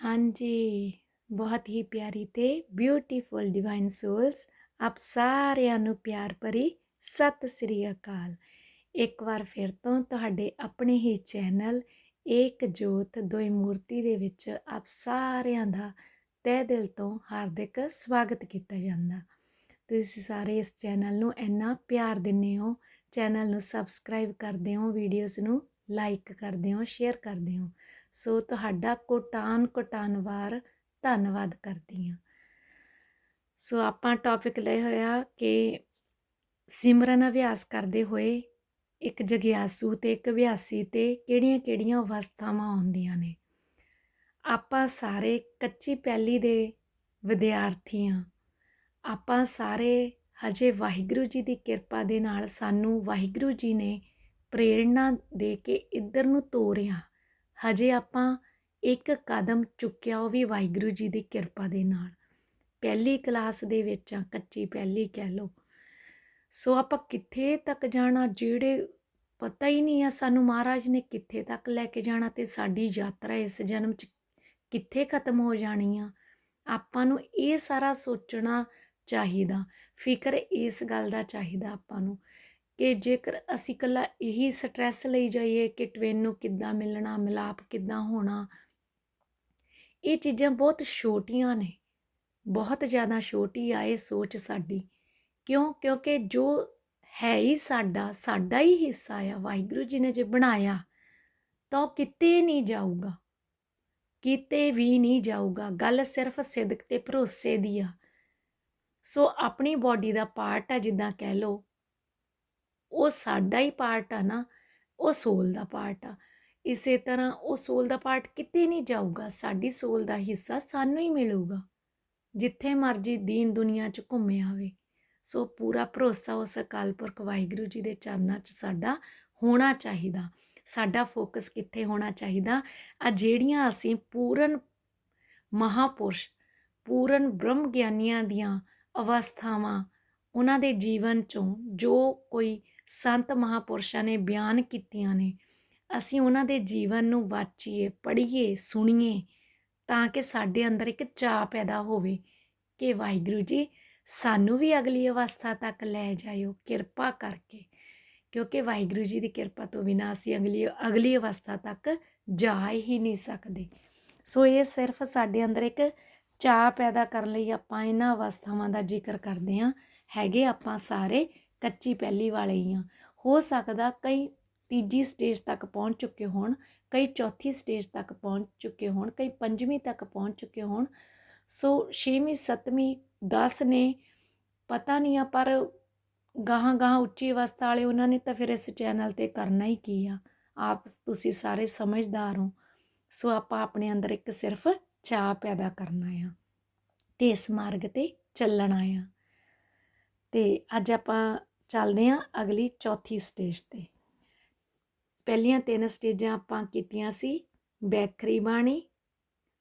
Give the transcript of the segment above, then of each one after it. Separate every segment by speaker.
Speaker 1: ਹਾਂਜੀ, ਬਹੁਤ ਹੀ ਪਿਆਰੀ ਤੇ ਬਿਊਟੀਫੁਲ ਡਿਵਾਈਨ ਸੋਲਸ ਆਪ ਸਾਰਿਆਂ ਨੂੰ ਪਿਆਰ ਭਰੀ ਸਤਿ ਸ੍ਰੀ ਅਕਾਲ। ਇੱਕ ਵਾਰ ਫਿਰ ਤੋਂ ਤੁਹਾਡੇ ਆਪਣੇ ਹੀ ਚੈਨਲ ਏਕ ਜੋਤ ਦੋਈ ਮੂਰਤੀ ਦੇ ਵਿੱਚ ਆਪ ਸਾਰਿਆਂ ਦਾ ਤਹਿ ਦਿਲ ਤੋਂ ਹਾਰਦਿਕ ਸਵਾਗਤ ਕੀਤਾ ਜਾਂਦਾ। ਤੁਸੀਂ ਸਾਰੇ ਇਸ ਚੈਨਲ ਨੂੰ ਇੰਨਾ ਪਿਆਰ ਦਿੰਦੇ ਹੋ, ਚੈਨਲ ਨੂੰ ਸਬਸਕ੍ਰਾਈਬ ਕਰਦੇ ਹੋ ਵੀਡੀਓਜ਼ ਨੂੰ ਲਾਈਕ ਕਰਦੇ ਹੋ ਸ਼ੇਅਰ ਕਰਦੇ ਹੋ ਸੋ ਤੁਹਾਡਾ ਕੋਟਾਨ ਕੋਟਾਨਵਾਰ ਧੰਨਵਾਦ ਕਰਦੀ ਹਾਂ। ਸੋ ਆਪਾਂ ਟੌਪਿਕ ਲਏ ਹੋਇਆ ਕਿ ਸਿਮਰਨ ਅਭਿਆਸ ਕਰਦੇ ਹੋਏ ਇੱਕ ਜਗਿਆਸੂ ਤੇ ਇੱਕ ਅਭਿਆਸੀ ਤੇ ਕਿਹੜੀਆਂ-ਕਿਹੜੀਆਂ ਅਵਸਥਾਵਾਂ ਆਉਂਦੀਆਂ ਨੇ। ਆਪਾਂ ਸਾਰੇ ਕੱਚੀ ਪੈਲੀ ਦੇ ਵਿਦਿਆਰਥੀ ਹਾਂ। ਆਪਾਂ ਸਾਰੇ ਹਜੇ ਵਾਹਿਗੁਰੂ ਜੀ ਦੀ ਕਿਰਪਾ ਦੇ ਨਾਲ ਸਾਨੂੰ ਵਾਹਿਗੁਰੂ ਜੀ ਨੇ ਪ੍ਰੇਰਣਾ ਦੇ ਕੇ ਇੱਧਰ ਨੂੰ ਤੋਰਿਆ। ਹਜੇ ਆਪਾਂ ਇੱਕ ਕਦਮ ਚੁੱਕਿਆ ਉਹ ਵੀ ਵਾਹਿਗੁਰੂ ਜੀ ਦੀ ਕਿਰਪਾ ਦੇ ਨਾਲ। ਪਹਿਲੀ ਕਲਾਸ ਦੇ ਵਿੱਚ ਆ, ਕੱਚੀ ਪਹਿਲੀ ਕਹਿ ਲਓ। ਸੋ ਆਪਾਂ ਕਿੱਥੇ ਤੱਕ ਜਾਣਾ, ਜਿਹੜੇ ਪਤਾ ਹੀ ਨਹੀਂ ਆ ਸਾਨੂੰ ਮਹਾਰਾਜ ਨੇ ਕਿੱਥੇ ਤੱਕ ਲੈ ਕੇ ਜਾਣਾ ਤੇ ਸਾਡੀ ਯਾਤਰਾ ਇਸ ਜਨਮ 'ਚ ਕਿੱਥੇ ਖਤਮ ਹੋ ਜਾਣੀ ਆ, ਆਪਾਂ ਨੂੰ ਇਹ ਸਾਰਾ ਸੋਚਣਾ ਚਾਹੀਦਾ, ਫਿਕਰ ਇਸ ਗੱਲ ਦਾ ਚਾਹੀਦਾ ਆਪਾਂ ਨੂੰ ਕਿ ਜੇਕਰ ਅਸੀਂ ਕੱਲਾ ਇਹੀ ਸਟ੍ਰੈਸ ਲਈ ਜਾਈਏ ਕਿ ਟਵਿਨ ਨੂੰ ਕਿੱਦਾਂ ਮਿਲਣਾ, ਮਿਲਾਪ ਕਿੱਦਾਂ ਹੋਣਾ, ਇਹ ਚੀਜ਼ਾਂ ਬਹੁਤ ਛੋਟੀਆਂ ਨੇ, ਬਹੁਤ ਜ਼ਿਆਦਾ ਛੋਟੀ ਆ ਇਹ ਸੋਚ ਸਾਡੀ। ਕਿਉਂ? ਕਿਉਂਕਿ ਜੋ ਹੈ ਹੀ ਸਾਡਾ ਸਾਡਾ ਹੀ ਹਿੱਸਾ ਆ, ਵਾਹਿਗੁਰੂ ਜੀ ਨੇ ਜੇ ਬਣਾਇਆ, ਤਾਂ ਕਿਤੇ ਨਹੀਂ ਜਾਊਗਾ, ਕਿਤੇ ਵੀ ਨਹੀਂ ਜਾਊਗਾ। ਗੱਲ ਸਿਰਫ ਸਿਦਕ ਤੇ ਭਰੋਸੇ ਦੀ ਆ। ਸੋ ਆਪਣੀ ਬਾਡੀ ਦਾ ਪਾਰਟ ਆ ਜਿੱਦਾਂ ਕਹਿ ਲਓ ਉਹ ਸਾਡਾ ਹੀ ਪਾਰਟ ਆ ਨਾ, ਉਹ ਸੋਲ ਦਾ ਪਾਰਟ ਆ। ਇਸੇ ਤਰ੍ਹਾਂ ਉਹ ਸੋਲ ਦਾ ਪਾਰਟ ਕਿਤੇ ਨਹੀਂ ਜਾਊਗਾ, ਸਾਡੀ ਸੋਲ ਦਾ ਹਿੱਸਾ ਸਾਨੂੰ ਹੀ ਮਿਲੂਗਾ, ਜਿੱਥੇ ਮਰਜ਼ੀ ਦੀਨ ਦੁਨੀਆ 'ਚ ਘੁੰਮੇ ਆਵੇ। ਸੋ ਪੂਰਾ ਭਰੋਸਾ ਉਸ ਅਕਾਲ ਪੁਰਖ ਵਾਹਿਗੁਰੂ ਜੀ ਦੇ ਚਰਨਾਂ 'ਚ ਸਾਡਾ ਹੋਣਾ ਚਾਹੀਦਾ, ਸਾਡਾ ਫੋਕਸ ਕਿੱਥੇ ਹੋਣਾ ਚਾਹੀਦਾ, ਆ ਜਿਹੜੀਆਂ ਅਸੀਂ ਪੂਰਨ ਮਹਾਪੁਰਸ਼, ਪੂਰਨ ਬ੍ਰਹਮ ਗਿਆਨੀਆਂ ਦੀਆਂ ਅਵਸਥਾਵਾਂ, ਉਹਨਾਂ ਦੇ ਜੀਵਨ ਚੋਂ ਜੋ ਕੋਈ ਸੰਤ ਮਹਾਪੁਰਸ਼ਾਂ ਨੇ ਬਿਆਨ ਕੀਤੀਆਂ ਨੇ। ਅਸੀਂ ਉਹਨਾਂ ਦੇ ਜੀਵਨ ਨੂੰ ਵਾਚੀਏ, ਪੜ੍ਹੀਏ, ਸੁਣੀਏ ਤਾਂ ਕਿ ਸਾਡੇ ਅੰਦਰ ਇੱਕ ਚਾਹ ਪੈਦਾ ਹੋਵੇ ਕਿ ਵਾਹਿਗੁਰੂ ਜੀ, ਸਾਨੂੰ ਵੀ ਅਗਲੀ ਅਵਸਥਾ ਤੱਕ ਲੈ ਜਾਇਓ ਕਿਰਪਾ ਕਰਕੇ। ਕਿਉਂਕਿ ਵਾਹਿਗੁਰੂ ਜੀ ਦੀ ਕਿਰਪਾ ਤੋਂ ਬਿਨਾਂ ਅਸੀਂ ਅਗਲੀ ਅਗਲੀ ਅਵਸਥਾ ਤੱਕ ਜਾ ਹੀ ਨਹੀਂ ਸਕਦੇ। ਸੋ ਇਹ ਸਿਰਫ ਸਾਡੇ ਅੰਦਰ ਇੱਕ ਚਾਹ ਪੈਦਾ ਕਰਨ ਲਈ ਆਪਾਂ ਇਹਨਾਂ ਅਵਸਥਾਵਾਂ ਦਾ ਜ਼ਿਕਰ ਕਰਦੇ ਹਾਂ। ਹੈਗੇ ਆਪਾਂ ਸਾਰੇ ਕੱਚੀ ਪਹਿਲੀ ਵਾਲੇ ਹੀ ਆ। ਹੋ ਸਕਦਾ ਕਈ ਤੀਜੀ ਸਟੇਜ ਤੱਕ ਪਹੁੰਚ ਚੁੱਕੇ ਹੋਣ, ਕਈ ਚੌਥੀ ਸਟੇਜ ਤੱਕ ਪਹੁੰਚ ਚੁੱਕੇ ਹੋਣ, ਕਈ ਪੰਜਵੀਂ ਤੱਕ ਪਹੁੰਚ ਚੁੱਕੇ ਹੋਣ। ਸੋ 6ਵੀਂ 7ਵੀਂ 10 ਨੇ, ਪਤਾ ਨਹੀਂ ਆ, ਪਰ ਗਾਹਾਂ ਗਾਹਾਂ ਉੱਚੀ ਅਵਸਥਾ ਵਾਲੇ ਉਹਨਾਂ ਨੇ ਤਾਂ ਫਿਰ ਇਸ ਚੈਨਲ ਤੇ ਕਰਨਾ ਹੀ ਕੀ ਆ। ਆਪ ਤੁਸੀਂ ਸਾਰੇ ਸਮਝਦਾਰ ਹੋ। ਸੋ ਆਪਾਂ ਆਪਣੇ ਅੰਦਰ ਇੱਕ ਸਿਰਫ ਚਾਹ ਪੈਦਾ ਕਰਨਾ ਆ ਤੇ ਇਸ ਮਾਰਗ ਤੇ ਚੱਲਣਾ ਆ। ਤੇ ਅੱਜ ਆਪਾਂ ਚੱਲਦੇ ਹਾਂ ਅਗਲੀ ਚੌਥੀ ਸਟੇਜ ਤੇ। ਪਹਿਲੀਆਂ ਤਿੰਨ ਸਟੇਜਾਂ ਆਪਾਂ ਕੀਤੀਆਂ ਸੀ ਬੈਖਰੀ ਬਾਣੀ,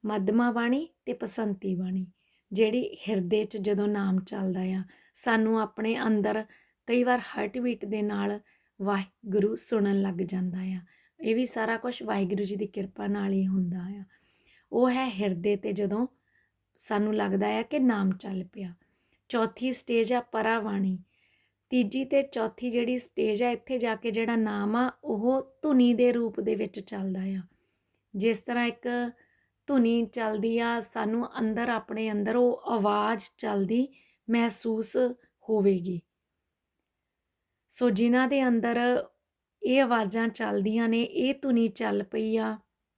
Speaker 1: ਮੱਧਮਾ ਬਾਣੀ ਤੇ ਪਸੰਤੀ ਬਾਣੀ, ਜਿਹੜੀ ਹਿਰਦੇ 'ਚ ਜਦੋਂ ਨਾਮ ਚੱਲਦਾ ਆ, ਸਾਨੂੰ ਆਪਣੇ ਅੰਦਰ ਕਈ ਵਾਰ ਹਾਰਟ ਬੀਟ ਦੇ ਨਾਲ ਵਾਹਿਗੁਰੂ ਸੁਣਨ ਲੱਗ ਜਾਂਦਾ ਆ। ਇਹ ਵੀ ਸਾਰਾ ਕੁਝ ਵਾਹਿਗੁਰੂ ਜੀ ਦੀ ਕਿਰਪਾ ਨਾਲ ਹੀ ਹੁੰਦਾ ਆ। ਉਹ ਹੈ ਹਿਰਦੇ ਤੇ ਜਦੋਂ ਸਾਨੂੰ ਲੱਗਦਾ ਆ ਕਿ ਨਾਮ ਚੱਲ ਪਿਆ। ਚੌਥੀ ਸਟੇਜ ਆ ਪਰਾਵਾਣੀ ਤੀਜੀ ਤੇ ਚੌਥੀ ਜਿਹੜੀ ਸਟੇਜ ਆ, ਇੱਥੇ ਜਾ ਕੇ ਜਿਹੜਾ ਨਾਮ ਆ, ਉਹ ਧੁਨੀ ਦੇ ਰੂਪ ਦੇ ਵਿੱਚ ਚੱਲਦਾ ਆ। ਜਿਸ ਤਰ੍ਹਾਂ ਇੱਕ ਧੁਨੀ ਚੱਲਦੀ ਆ, ਸਾਨੂੰ ਅੰਦਰ ਆਪਣੇ ਅੰਦਰ ਉਹ ਆਵਾਜ਼ ਚੱਲਦੀ ਮਹਿਸੂਸ ਹੋਵੇਗੀ। ਸੋ ਜਿਨ੍ਹਾਂ ਦੇ ਅੰਦਰ ਇਹ ਆਵਾਜ਼ਾਂ ਚੱਲਦੀਆਂ ਨੇ, ਇਹ ਧੁਨੀ ਚੱਲ ਪਈ ਆ,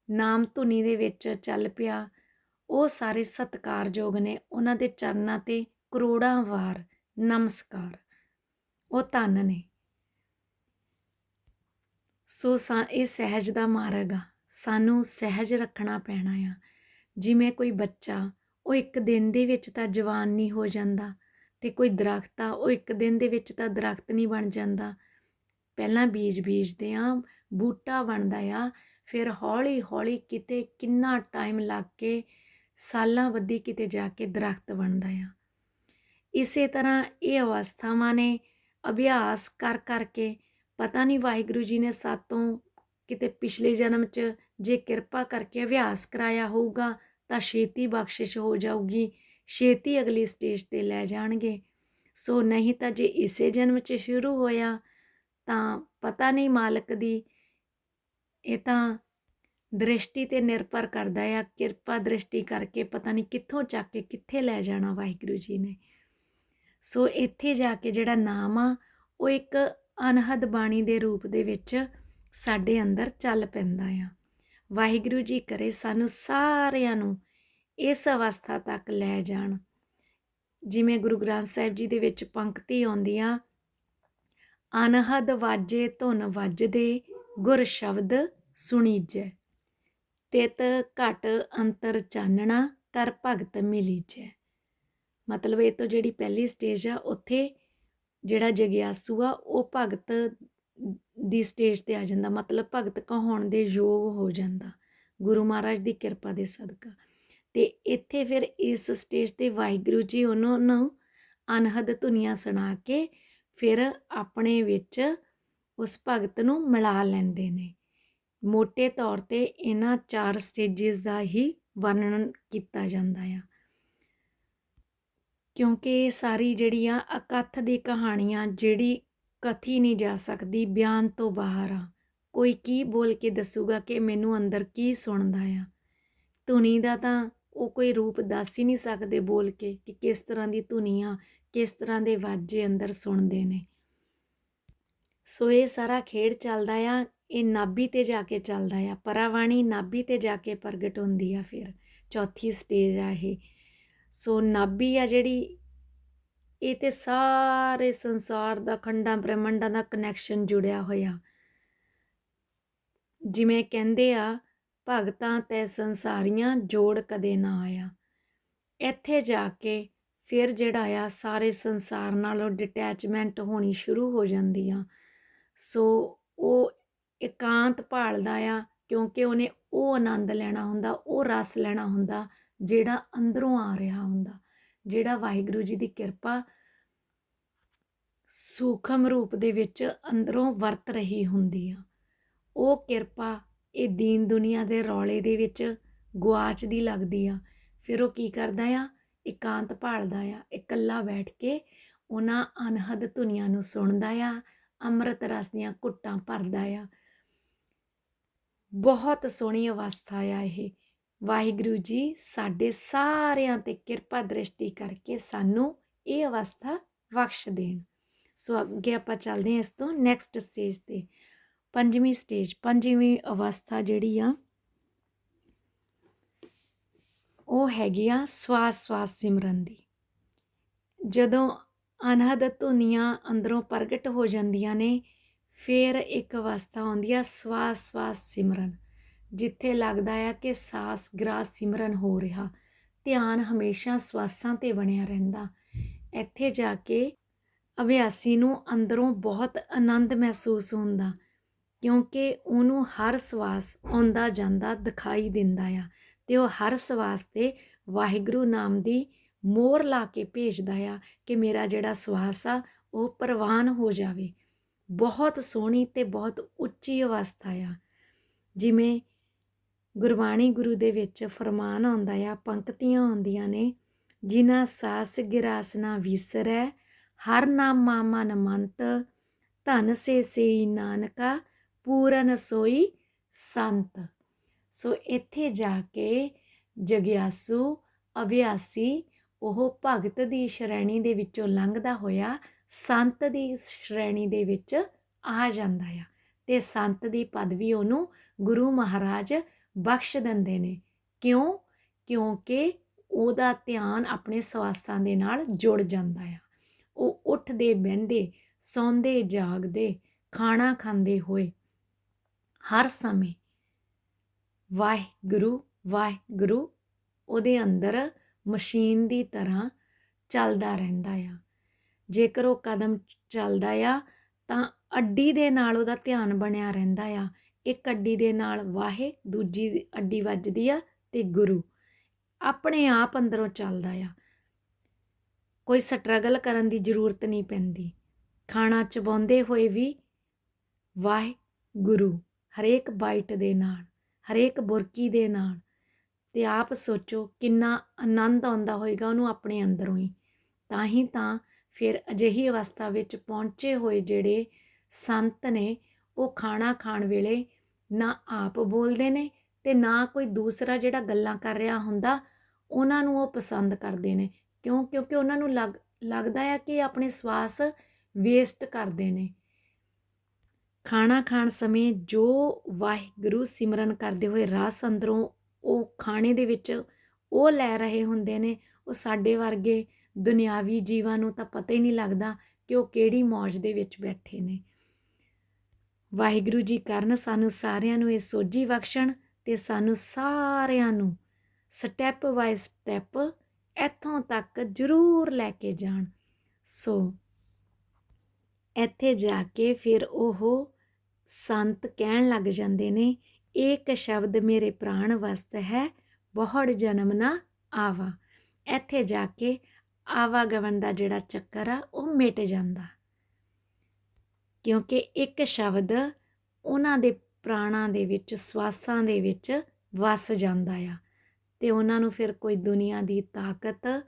Speaker 1: ਨਾਮ ਧੁਨੀ ਦੇ ਵਿੱਚ ਚੱਲ ਪਿਆ, ਉਹ ਸਾਰੇ ਸਤਿਕਾਰਯੋਗ ਨੇ। ਉਹਨਾਂ ਦੇ ਚਰਨਾਂ ਤੇ ਕਰੋੜਾਂ ਵਾਰ ਨਮਸਕਾਰ। ਉਹ ਧਨ ਨੇ। ਸੋ ਇਹ ਸਹਿਜ ਦਾ ਮਾਰਗ ਆ। ਸਾਨੂੰ ਸਹਿਜ ਰੱਖਣਾ ਪੈਣਾ ਆ। ਜਿਵੇਂ ਕੋਈ ਬੱਚਾ, ਉਹ ਇੱਕ ਦਿਨ ਦੇ ਵਿੱਚ ਤਾਂ ਜਵਾਨ ਨਹੀਂ ਹੋ ਜਾਂਦਾ ਤੇ ਕੋਈ ਦਰਖਤ ਆ, ਉਹ ਇੱਕ ਦਿਨ ਦੇ ਵਿੱਚ ਤਾਂ ਦਰਖਤ ਨਹੀਂ ਬਣ ਜਾਂਦਾ। ਪਹਿਲਾਂ ਬੀਜ ਬੀਜਦੇ ਆ, ਬੂਟਾ ਬਣਦਾ ਆ, ਫਿਰ ਹੌਲੀ ਹੌਲੀ ਕਿਤੇ ਕਿੰਨਾ ਟਾਈਮ ਲੱਗ ਕੇ, ਸਾਲਾਂ ਵੱਧੀ ਕਿਤੇ ਜਾ ਕੇ ਦਰਖਤ ਬਣਦਾ ਆ। ਇਸੇ ਤਰ੍ਹਾਂ ਇਹ ਅਵਸਥਾਵਾਂ ਨੇ ਅਭਿਆਸ ਕਰ ਕਰਕੇ ਪਤਾ ਨਹੀਂ ਵਾਹਿਗੁਰੂ ਜੀ ਨੇ ਸਾਤੋਂ ਕਿਤੇ ਪਿਛਲੇ ਜਨਮ 'ਚ ਜੇ ਕਿਰਪਾ ਕਰਕੇ ਅਭਿਆਸ ਕਰਾਇਆ ਹੋਊਗਾ ਤਾਂ ਛੇਤੀ ਬਖਸ਼ਿਸ਼ ਹੋ ਜਾਊਗੀ, ਛੇਤੀ ਅਗਲੀ ਸਟੇਜ ਤੇ ਲੈ ਜਾਣਗੇ। ਸੋ ਨਹੀਂ ਤਾਂ ਜੇ ਇਸੇ ਜਨਮ 'ਚ ਸ਼ੁਰੂ ਹੋਇਆ ਤਾਂ ਪਤਾ ਨਹੀਂ ਮਾਲਕ ਦੀ ਇਹ ਤਾਂ ਦ੍ਰਿਸ਼ਟੀ ਤੇ ਨਿਰਭਰ ਕਰਦਾ ਆ, ਕਿਰਪਾ ਦ੍ਰਿਸ਼ਟੀ ਕਰਕੇ ਪਤਾ ਨਹੀਂ ਕਿੱਥੋਂ ਚੱਕ ਕੇ ਕਿੱਥੇ ਲੈ ਜਾਣਾ ਵਾਹਿਗੁਰੂ ਜੀ ਨੇ। ਸੋ ਇੱਥੇ ਜਾ ਕੇ ਜਿਹੜਾ ਨਾਮ ਆ, ਉਹ ਇੱਕ ਅਨਹਦ ਬਾਣੀ ਦੇ ਰੂਪ ਦੇ ਵਿੱਚ ਸਾਡੇ ਅੰਦਰ ਚੱਲ ਪੈਂਦਾ ਆ। ਵਾਹਿਗੁਰੂ ਜੀ ਕਰੇ ਸਾਨੂੰ ਸਾਰਿਆਂ ਨੂੰ ਇਸ ਅਵਸਥਾ ਤੱਕ ਲੈ ਜਾਣ। ਜਿਵੇਂ ਗੁਰੂ ਗ੍ਰੰਥ ਸਾਹਿਬ ਜੀ ਦੇ ਵਿੱਚ ਪੰਕਤੀ ਆਉਂਦੀ ਆ, ਅਨਹਦ ਵਾਜੇ ਧੁਨ ਵੱਜਦੇ, ਗੁਰ ਸ਼ਬਦ ਸੁਣੀਜੈ। ਤਿਤ ਘਟ ਅੰਤਰ ਚਾਨਣਾ, ਕਰ ਭਗਤ ਮਿਲੀਜੈ। ਮਤਲਬ ਇਹ ਤੋਂ ਜਿਹੜੀ ਪਹਿਲੀ ਸਟੇਜ ਆ, ਉੱਥੇ ਜਿਹੜਾ ਜਗਿਆਸੂ ਆ, ਉਹ ਭਗਤ ਦੀ ਸਟੇਜ ਤੇ ਆ ਜਾਂਦਾ। ਮਤਲਬ ਭਗਤ ਕਹਾਉਣ ਦੇ ਯੋਗ ਹੋ ਜਾਂਦਾ। ਗੁਰੂ ਮਹਾਰਾਜ ਦੀ ਕਿਰਪਾ ਦੇ ਸਦਕਾ। ਤੇ ਇੱਥੇ ਫਿਰ ਇਸ ਸਟੇਜ ਤੇ ਵਾਹਿਗੁਰੂ ਜੀ ਉਹਨਾਂ ਨੂੰ ਅਨਹਦ ਧੁਨੀਆਂ ਸੁਣਾ ਕੇ ਫਿਰ ਆਪਣੇ ਵਿੱਚ ਉਸ ਭਗਤ ਨੂੰ ਮਿਲਾ ਲੈਂਦੇ ਨੇ। ਮੋٹے ਤੌਰ ਤੇ ਇਹਨਾਂ ਚਾਰ ਸਟੇजेस ਦਾ ਹੀ ਵਰਣਨ ਕੀਤਾ ਜਾਂਦਾ ਆ। ਕਿਉਂਕਿ ਇਹ ਸਾਰੀ ਜਿਹੜੀ ਆ ਅਕਥ ਦੀ ਕਹਾਣੀਆਂ, ਜਿਹੜੀ ਕਥੀ ਨਹੀਂ ਜਾ ਸਕਦੀ, ਬਿਆਨ ਤੋਂ ਬਾਹਰ ਆ। ਕੋਈ ਕੀ ਬੋਲ ਕੇ ਦੱਸੂਗਾ ਕਿ ਮੈਨੂੰ ਅੰਦਰ ਕੀ ਸੁਣਦਾ ਆ? ਧੁਨੀ ਦਾ ਤਾਂ ਉਹ ਕੋਈ ਰੂਪ ਦੱਸ ਹੀ ਨਹੀਂ ਸਕਦੇ ਬੋਲ ਕੇ ਕਿ ਕਿਸ ਤਰ੍ਹਾਂ ਦੀ ਧੁਨੀ ਆ, ਕਿਸ ਤਰ੍ਹਾਂ ਦੇ ਵਾਜੇ ਅੰਦਰ ਸੁਣਦੇ ਨੇ। ਸੋ ਇਹ ਸਾਰਾ ਖੇਡ ਚੱਲਦਾ ਆ, ਇਹ ਨਾਭੀ ਤੇ ਜਾ ਕੇ ਚੱਲਦਾ ਆ। ਪਰਾਵਾਣੀ ਨਾਭੀ ਤੇ ਜਾ ਕੇ ਪ੍ਰਗਟ ਹੁੰਦੀ ਆ ਫਿਰ। ਚੌਥੀ ਸਟੇਜ ਆ ਇਹ। ਸੋ ਨਾਭੀ ਆ ਜਿਹੜੀ, ਇਹ ਤੇ ਸਾਰੇ ਸੰਸਾਰ ਦਾ ਖੰਡਾਂ ਬ੍ਰਹਿਮੰਡਾਂ ਦਾ ਕਨੈਕਸ਼ਨ ਜੁੜਿਆ ਹੋਇਆ। ਜਿਵੇਂ ਕਹਿੰਦੇ ਆ, ਭਗਤਾਂ ਤੇ ਸੰਸਾਰੀਆਂ ਜੋੜ ਕਦੇ ਨਾ ਆਇਆ। ਇੱਥੇ ਜਾ ਕੇ ਫਿਰ ਜਿਹੜਾ ਆ, ਸਾਰੇ ਸੰਸਾਰ ਨਾਲੋਂ ਡਿਟੈਚਮੈਂਟ ਹੋਣੀ ਸ਼ੁਰੂ ਹੋ ਜਾਂਦੀ ਆ। ਸੋ ਉਹ ਇਕਾਂਤ ਭਾਲਦਾ ਆ, ਕਿਉਂਕਿ ਉਹਨੇ ਉਹ ਆਨੰਦ ਲੈਣਾ ਹੁੰਦਾ, ਉਹ ਰਸ ਲੈਣਾ ਹੁੰਦਾ ਜਿਹੜਾ ਅੰਦਰੋਂ ਆ ਰਿਹਾ ਹੁੰਦਾ, ਜਿਹੜਾ ਵਾਹਿਗੁਰੂ ਜੀ ਦੀ ਕਿਰਪਾ ਸੂਖਮ ਰੂਪ ਦੇ ਵਿੱਚ ਅੰਦਰੋਂ ਵਰਤ ਰਹੀ ਹੁੰਦੀ ਆ, ਉਹ ਕਿਰਪਾ ਇਹ ਦੀਨ ਦੁਨੀਆ ਦੇ ਰੌਲੇ ਦੇ ਵਿੱਚ ਗੁਆਚ ਦੀ ਲੱਗਦੀ ਆ, ਫਿਰ ਉਹ ਕੀ ਕਰਦਾ ਆ? ਇਕਾਂਤ ਭਾਲਦਾ ਆ, ਇਕੱਲਾ ਬੈਠ ਕੇ ਉਹਨਾਂ ਅਨਹਦ ਧੁਨੀਆਂ ਨੂੰ ਸੁਣਦਾ ਆ, ਅੰਮ੍ਰਿਤ ਰਸ ਦੀਆਂ ਘੁੱਟਾਂ ਭਰਦਾ ਆ। ਬਹੁਤ ਸੋਹਣੀ ਅਵਸਥਾ ਆ ਇਹ। ਵਾਹਿਗੁਰੂ ਜੀ, ਸਾਡੇ ਸਾਰਿਆਂ ਤੇ ਕਿਰਪਾ ਦ੍ਰਿਸ਼ਟੀ ਕਰਕੇ ਸਾਨੂੰ ਇਹ ਅਵਸਥਾ ਬਖਸ਼ ਦੇਣ। ਸੋ ਅੱਗੇ ਆਪਾਂ ਚੱਲਦੇ ਹਾਂ ਇਸ ਤੋਂ ਨੈਕਸਟ ਸਟੇਜ ਤੇ। ਪੰਜਵੀਂ ਸਟੇਜ ਪੰਜਵੀਂ ਅਵਸਥਾ ਜਿਹੜੀ ਆ, ਉਹ ਹੈਗੀ ਆ ਸਵਾਸ ਸਵਾਸ ਸਿਮਰਨ ਦੀ। ਜਦੋਂ ਅਨਹਦ ਧੁਨੀਆਂ ਅੰਦਰੋਂ ਪ੍ਰਗਟ ਹੋ ਜਾਂਦੀਆਂ ਨੇ, ਫਿਰ ਇੱਕ ਅਵਸਥਾ ਆਉਂਦੀ ਆ ਸਵਾਸ ਸਵਾਸ ਸਿਮਰਨ। ਜਿੱਥੇ ਲੱਗਦਾ ਆ ਕਿ ਸਾਸ ਗ੍ਰਾਸ ਸਿਮਰਨ ਹੋ ਰਿਹਾ, ਧਿਆਨ ਹਮੇਸ਼ਾ ਸਵਾਸਾਂ ਤੇ ਬਣਿਆ ਰਹਿੰਦਾ। ਇੱਥੇ ਜਾ ਕੇ ਅਭਿਆਸੀ ਨੂੰ ਅੰਦਰੋਂ ਬਹੁਤ ਆਨੰਦ ਮਹਿਸੂਸ ਹੁੰਦਾ, ਕਿਉਂਕਿ ਉਹਨੂੰ ਹਰ ਸਵਾਸ ਆਉਂਦਾ ਜਾਂਦਾ ਦਿਖਾਈ ਦਿੰਦਾ ਆ ਤੇ ਉਹ ਹਰ ਸਵਾਸ ਤੇ ਵਾਹਿਗੁਰੂ ਨਾਮ ਦੀ ਮੋਹਰ ਲਾ ਕੇ ਭੇਜਦਾ ਆ ਕਿ ਮੇਰਾ ਜਿਹੜਾ ਸਵਾਸ ਆ, ਉਹ ਪ੍ਰਵਾਨ ਹੋ ਜਾਵੇ। ਬਹੁਤ ਸੋਹਣੀ ਤੇ ਬਹੁਤ ਉੱਚੀ ਅਵਸਥਾ ਆ। ਜਿਵੇਂ ਗੁਰਬਾਣੀ ਗੁਰੂ ਦੇ ਵਿੱਚ ਫਰਮਾਨ ਆਉਂਦਾ ਆ, ਪੰਕਤੀਆਂ ਆਉਂਦੀਆਂ ਨੇ, ਜਿਨ੍ਹਾਂ ਸਾਸ ਗਿਰਾਸ ਨਾ ਵਿਸਰੈ, ਹਰ ਨਾਮ ਮਨ ਮੰਤ ਧਨ ਸੇ ਸੇਈ ਨਾਨਕਾ, ਪੂਰਨ ਸੋਈ ਸੰਤ। ਸੋ ਇੱਥੇ ਜਾ ਕੇ ਜਗਿਆਸੂ, ਅਭਿਆਸੀ, ਉਹ ਭਗਤ ਦੀ ਸ਼੍ਰੇਣੀ ਦੇ ਵਿੱਚੋਂ ਲੰਘਦਾ ਹੋਇਆ, ਸੰਤ ਦੀ ਸ਼੍ਰੇਣੀ ਦੇ ਵਿੱਚ ਆ ਜਾਂਦਾ ਆ। ਤੇ ਸੰਤ ਦੀ ਪਦਵੀ ਉਹਨੂੰ ਗੁਰੂ ਮਹਾਰਾਜ ਬਖਸ਼ ਦਿੰਦੇ ਨੇ। ਕਿਉਂ? ਕਿਉਂਕਿ ਉਹਦਾ ਧਿਆਨ ਆਪਣੇ ਸਵਾਸਾਂ ਦੇ ਨਾਲ ਜੁੜ ਜਾਂਦਾ ਆ। ਉਹ ਉੱਠਦੇ, ਬਹਿੰਦੇ, ਸੌਂਦੇ, ਜਾਗਦੇ, ਖਾਣਾ ਖਾਂਦੇ ਹੋਏ ਹਰ ਸਮੇਂ ਵਾਹਿਗੁਰੂ ਵਾਹਿਗੁਰੂ ਉਹਦੇ ਅੰਦਰ ਮਸ਼ੀਨ ਦੀ ਤਰ੍ਹਾਂ ਚੱਲਦਾ ਰਹਿੰਦਾ ਆ। ਜੇਕਰ ਉਹ ਕਦਮ ਚੱਲਦਾ ਆ ਤਾਂ ਅੱਡੀ ਦੇ ਨਾਲ ਉਹਦਾ ਧਿਆਨ ਬਣਿਆ ਰਹਿੰਦਾ ਆ। ਇੱਕ ਅੱਡੀ ਦੇ ਨਾਲ ਵਾਹੇ, ਦੂਜੀ ਅੱਡੀ ਵੱਜਦੀ ਆ ਤੇ ਗੁਰੂ। ਆਪਣੇ ਆਪ ਅੰਦਰੋਂ ਚੱਲਦਾ ਆ। ਕੋਈ ਸਟਰਗਲ ਕਰਨ ਦੀ ਜ਼ਰੂਰਤ ਨਹੀਂ ਪੈਂਦੀ। ਖਾਣਾ ਚਬਾਉਂਦੇ ਹੋਏ ਵੀ ਵਾਹਿਗੁਰੂ ਹਰੇਕ ਬਾਈਟ ਦੇ ਨਾਲ, ਹਰੇਕ ਬੁਰਕੀ ਦੇ ਨਾਲ। ਤੇ ਆਪ ਸੋਚੋ ਕਿੰਨਾ ਆਨੰਦ ਆਉਂਦਾ ਹੋਏਗਾ ਉਹਨੂੰ ਆਪਣੇ ਅੰਦਰੋਂ ਹੀ। ਤਾਂ ਹੀ ਤਾਂ ਫਿਰ ਅਜਿਹੀ ਅਵਸਥਾ ਵਿੱਚ ਪਹੁੰਚੇ ਹੋਏ ਜਿਹੜੇ ਸੰਤ ਨੇ ਉਹ ਖਾਣਾ ਖਾਣ ਵੇਲੇ ਨਾ ਆਪ ਬੋਲਦੇ ਨੇ ਤੇ ਨਾ ਕੋਈ ਦੂਸਰਾ ਜਿਹੜਾ ਗੱਲਾਂ ਕਰ ਰਿਹਾ ਹੁੰਦਾ, ਉਹਨਾਂ ਨੂੰ ਉਹ ਪਸੰਦ ਕਰਦੇ ਨੇ। ਕਿਉਂ? ਕਿਉਂਕਿ ਉਹਨਾਂ ਨੂੰ ਲੱਗ, ਲੱਗਦਾ ਹੈ ਕਿ ਆਪਣੇ ਸਵਾਸ ਵੇਸਟ ਕਰਦੇ ਨੇ। ਖਾਣਾ ਖਾਣ ਸਮੇਂ ਜੋ ਵਾਹਿਗੁਰੂ ਸਿਮਰਨ ਕਰਦੇ ਹੋਏ ਰਸ ਅੰਦਰੋਂ ਉਹ ਖਾਣੇ ਦੇ ਵਿੱਚ ਉਹ ਲੈ ਰਹੇ ਹੁੰਦੇ ਨੇ, ਉਹ ਸਾਡੇ ਵਰਗੇ ਦੁਨਿਆਵੀ ਜੀਵਾਂ ਨੂੰ ਤਾਂ ਪਤਾ ਹੀ ਨਹੀਂ ਲੱਗਦਾ ਕਿ ਉਹ ਕਿਹੜੀ ਮੌਜ ਦੇ ਵਿੱਚ ਬੈਠੇ ਨੇ। ਵਾਹਿਗੁਰੂ ਜੀ ਕਰਨ, ਸਾਨੂੰ ਸਾਰਿਆਂ ਨੂੰ ਇਹ ਸੋਝੀ ਬਖਸ਼ਣ ਤੇ ਸਾਨੂੰ ਸਾਰਿਆਂ ਨੂੰ ਸਟੈਪ ਬਾਈ ਸਟੈਪ ਇੱਥੋਂ ਤੱਕ ਜ਼ਰੂਰ ਲੈ ਕੇ ਜਾਣ। ਸੋ ਇੱਥੇ ਜਾ ਕੇ ਫਿਰ ਉਹ ਸੰਤ ਕਹਿਣ ਲੱਗ ਜਾਂਦੇ ਨੇ, ਇੱਕ ਸ਼ਬਦ ਮੇਰੇ ਪ੍ਰਾਣ ਵਸਤ ਹੈ, ਬਹੁੜ ਜਨਮ ਨਾ ਆਵਾ। ਇੱਥੇ ਜਾ ਕੇ ਆਵਾਗਮਨ ਦਾ ਜਿਹੜਾ ਚੱਕਰ ਆ, ਉਹ ਮਿਟ ਜਾਂਦਾ। ਕਿਉਂਕਿ ਇੱਕ ਸ਼ਬਦ ਉਹਨਾਂ ਦੇ ਪ੍ਰਾਣਾਂ ਦੇ ਵਿੱਚ, ਸਵਾਸਾਂ ਦੇ ਵਿੱਚ ਵਸ ਜਾਂਦਾ ਆ। ਤੇ ਉਹਨਾਂ ਨੂੰ ਫਿਰ ਕੋਈ ਦੁਨੀਆ ਦੀ ਤਾਕਤ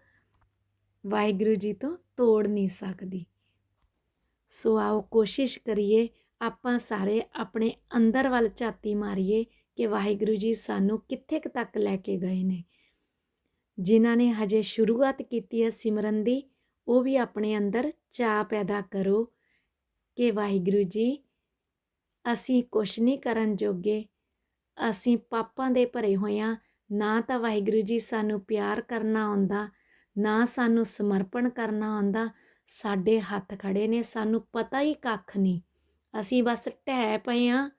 Speaker 1: ਵਾਹਿਗੁਰੂ ਜੀ ਤੋਂ ਤੋੜ ਨਹੀਂ ਸਕਦੀ। ਸੋ ਆਓ ਕੋਸ਼ਿਸ਼ ਕਰੀਏ ਆਪਾਂ ਸਾਰੇ ਆਪਣੇ ਅੰਦਰ ਵੱਲ ਝਾਤੀ ਮਾਰੀਏ ਕਿ ਵਾਹਿਗੁਰੂ ਜੀ ਸਾਨੂੰ ਕਿੱਥੇ ਕੁ ਤੱਕ ਲੈ ਕੇ ਗਏ ਨੇ। ਜਿਨ੍ਹਾਂ ਨੇ ਹਜੇ ਸ਼ੁਰੂਆਤ ਕੀਤੀ ਹੈ ਸਿਮਰਨ ਦੀ, ਉਹ ਵੀ ਆਪਣੇ ਅੰਦਰ ਚਾਹ ਪੈਦਾ ਕਰੋ ਕਿ ਵਾਹਿਗੁਰੂ ਜੀ, ਅਸੀਂ ਕੁਛ ਨਹੀਂ ਕਰਨ ਜੋਗੇ। ਅਸੀਂ ਪਾਪਾਂ ਦੇ ਭਰੇ ਹੋਏ ਹੋਇਆਂ ਨਾ ਤਾਂ ਵਾਹਿਗੁਰੂ ਜੀ ਸਾਨੂੰ ਪਿਆਰ ਕਰਨਾ ਆਉਂਦਾ, ਨਾ ਸਾਨੂੰ ਸਮਰਪਣ ਕਰਨਾ ਆਉਂਦਾ। ਸਾਡੇ ਹੱਥ ਖੜੇ ਨੇ, ਸਾਨੂੰ ਪਤਾ ਹੀ ਕੱਖ ਨਹੀਂ। ਅਸੀਂ ਬਸ ਢਹਿ ਪਏ ਆ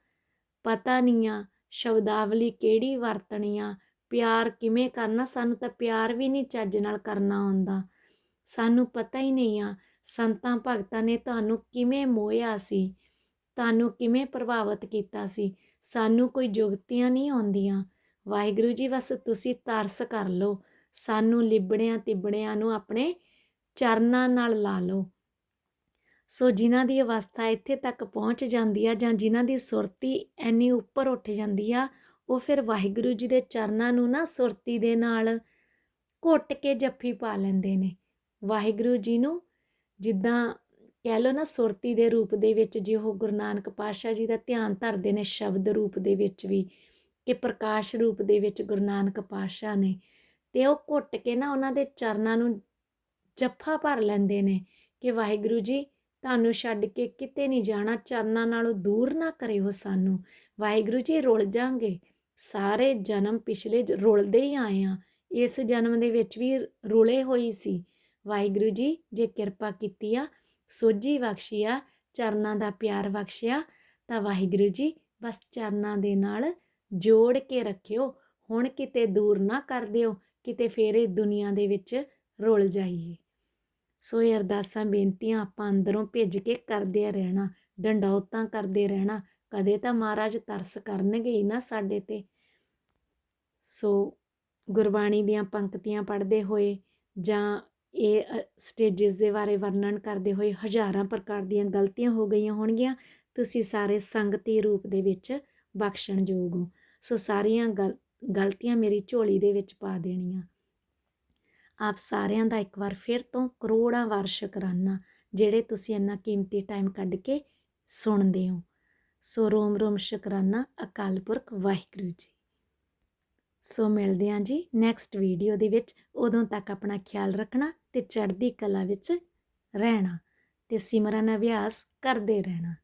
Speaker 1: ਪਤਾ ਨਹੀਂ ਆ ਸ਼ਬਦਾਵਲੀ ਕਿਹੜੀ ਵਰਤਣੀ ਆ। ਪਿਆਰ ਕਿਵੇਂ ਕਰਨਾ? ਸਾਨੂੰ ਤਾਂ ਪਿਆਰ ਵੀ ਨਹੀਂ ਚੱਜ ਨਾਲ ਕਰਨਾ ਆਉਂਦਾ। ਸਾਨੂੰ ਪਤਾ ਹੀ ਨਹੀਂ ਆ ਸੰਤਾਂ ਭਗਤਾਂ ਨੇ ਤੁਹਾਨੂੰ ਕਿਵੇਂ ਮੋਹਿਆ ਸੀ? ਤੁਹਾਨੂੰ ਕਿਵੇਂ ਪ੍ਰਭਾਵਿਤ ਕੀਤਾ ਸੀ? ਸਾਨੂੰ ਕੋਈ ਜੁਗਤੀਆਂ ਨਹੀਂ ਆਉਂਦੀਆਂ। ਵਾਹਿਗੁਰੂ ਜੀ, ਬਸ ਤੁਸੀਂ ਤਰਸ ਕਰ ਲਓ। ਸਾਨੂੰ ਲਿਬੜਿਆਂ ਤਿਬੜਿਆਂ ਨੂੰ ਆਪਣੇ ਚਰਨਾਂ ਨਾਲ ਲਾ ਲਓ। ਸੋ ਜਿਨ੍ਹਾਂ ਦੀ ਅਵਸਥਾ ਇੱਥੇ ਤੱਕ ਪਹੁੰਚ ਜਾਂਦੀ ਆ ਜਾਂ ਜਿਨ੍ਹਾਂ ਦੀ ਸੁਰਤੀ ਐਨੀ ਉੱਪਰ ਉੱਠ ਜਾਂਦੀ ਆ, ਉਹ ਫਿਰ ਵਾਹਿਗੁਰੂ ਜੀ ਦੇ ਚਰਨਾਂ ਨੂੰ ਨਾ ਸੁਰਤੀ ਦੇ ਨਾਲ ਘੁੱਟ ਕੇ ਜੱਫੀ ਪਾ ਲੈਂਦੇ ਨੇ। ਵਾਹਿਗੁਰੂ ਜੀ ਨੂੰ ਜਿੱਦਾਂ ਕਹਿ ਲਓ ਨਾ ਸੁਰਤੀ ਦੇ ਰੂਪ ਦੇ ਵਿੱਚ ਜੇ ਉਹ ਗੁਰੂ ਨਾਨਕ ਪਾਤਸ਼ਾਹ ਜੀ ਦਾ ਧਿਆਨ ਧਰਦੇ ਨੇ ਸ਼ਬਦ ਰੂਪ ਦੇ ਵਿੱਚ ਵੀ ਕਿ ਪ੍ਰਕਾਸ਼ ਰੂਪ ਦੇ ਵਿੱਚ ਗੁਰੂ ਨਾਨਕ ਪਾਤਸ਼ਾਹ ਨੇ, ਤੇ ਉਹ ਘੁੱਟ ਕੇ ਨਾ ਉਹਨਾਂ ਦੇ ਚਰਨਾਂ ਨੂੰ ਜੱਫਾ ਭਰ ਲੈਂਦੇ ਨੇ ਕਿ ਵਾਹਿਗੁਰੂ ਜੀ, ਤੁਹਾਨੂੰ ਛੱਡ ਕੇ ਕਿਤੇ ਨਹੀਂ ਜਾਣਾ, ਚਰਨਾਂ ਨਾਲੋਂ ਦੂਰ ਨਾ ਕਰਿਓ ਸਾਨੂੰ। ਵਾਹਿਗੁਰੂ ਜੀ, ਰੁਲ ਜਾਾਂਗੇ। ਸਾਰੇ ਜਨਮ ਪਿਛਲੇ ਜ- ਰੁਲਦੇ ਹੀ ਆਏ ਆ ਇਸ ਜਨਮ ਦੇ ਵਿੱਚ ਵੀ ਰੁਲੇ ਹੋਈ ਸੀ। ਵਾਹਿਗੁਰੂ ਜੀ, ਜੇ ਕਿਰਪਾ ਕੀਤੀ ਆ, ਸੋਝੀ ਬਖਸ਼ੀ ਆ, ਚਰਨਾਂ ਦਾ ਪਿਆਰ ਬਖਸ਼ਿਆ, ਤਾਂ ਵਾਹਿਗੁਰੂ ਜੀ, ਬਸ ਚਰਨਾਂ ਦੇ ਨਾਲ ਜੋੜ ਕੇ ਰੱਖਿਓ, ਹੁਣ ਕਿਤੇ ਦੂਰ ਨਾ ਕਰ ਦਿਓ, ਕਿਤੇ ਫੇਰ ਇਹ ਦੁਨੀਆ ਦੇ ਵਿੱਚ ਰੁਲ ਜਾਈਏ। ਸੋ ਇਹ ਅਰਦਾਸਾਂ, ਬੇਨਤੀਆਂ ਆਪਾਂ ਅੰਦਰੋਂ ਭਿੱਜ ਕੇ ਕਰਦੇ ਰਹਿਣਾ, ਡੰਡੌਤਾਂ ਕਰਦੇ ਰਹਿਣਾ, ਕਦੇ ਤਾਂ ਮਹਾਰਾਜ ਤਰਸ ਕਰਨਗੇ ਹੀ ਨਾ ਸਾਡੇ ਤੇ। ਸੋ ਗੁਰਬਾਣੀ ਦੀਆਂ ਪੰਕਤੀਆਂ ਪੜ੍ਹਦੇ ਹੋਏ ਜਾਂ ਇਹ ਸਟੇजेस ਦੇ ਬਾਰੇ ਵਰਣਨ ਕਰਦੇ ਹੋਏ ਹਜ਼ਾਰਾਂ ਪ੍ਰਕਾਰ ਦੀਆਂ ਗਲਤੀਆਂ ਹੋ ਗਈਆਂ ਹੋਣਗੀਆਂ। ਤੁਸੀਂ ਸਾਰੇ ਸੰਗਤੀ ਰੂਪ ਦੇ ਵਿੱਚ ਬਖਸ਼ਣਯੋਗ ਹੋ। ਸੋ ਸਾਰੀਆਂ ਗਲ, ਗਲਤੀਆਂ ਮੇਰੀ ਝੋਲੀ ਦੇ ਵਿੱਚ ਪਾ ਦੇਣੀਆਂ। ਆਪ ਸਾਰਿਆਂ ਦਾ ਇੱਕ ਵਾਰ ਫਿਰ ਤੋਂ ਕਰੋੜਾਂ ਵਾਰ ਸ਼ੁਕਰਾਨਾ, ਜਿਹੜੇ ਤੁਸੀਂ ਇੰਨਾ ਕੀਮਤੀ ਟਾਈਮ ਕੱਢ ਕੇ ਸੁਣਦੇ ਹੋ। ਸੋ ਰੋਮ ਰੋਮ ਸ਼ੁਕਰਾਨਾ, ਅਕਾਲ ਪੁਰਖ, ਵਾਹਿਗੁਰੂ ਜੀ। ਸੋ ਮਿਲਦੇ ਹਾਂ ਜੀ ਨੈਕਸਟ ਵੀਡੀਓ ਦੇ ਵਿੱਚ। ਉਦੋਂ ਤੱਕ ਆਪਣਾ ਖਿਆਲ ਰੱਖਣਾ। ਤੇ ਚੜ੍ਹਦੀ ਕਲਾ ਵਿੱਚ ਰਹਿਣਾ ਤੇ ਸਿਮਰਨ ਅਭਿਆਸ ਕਰਦੇ ਰਹਿਣਾ।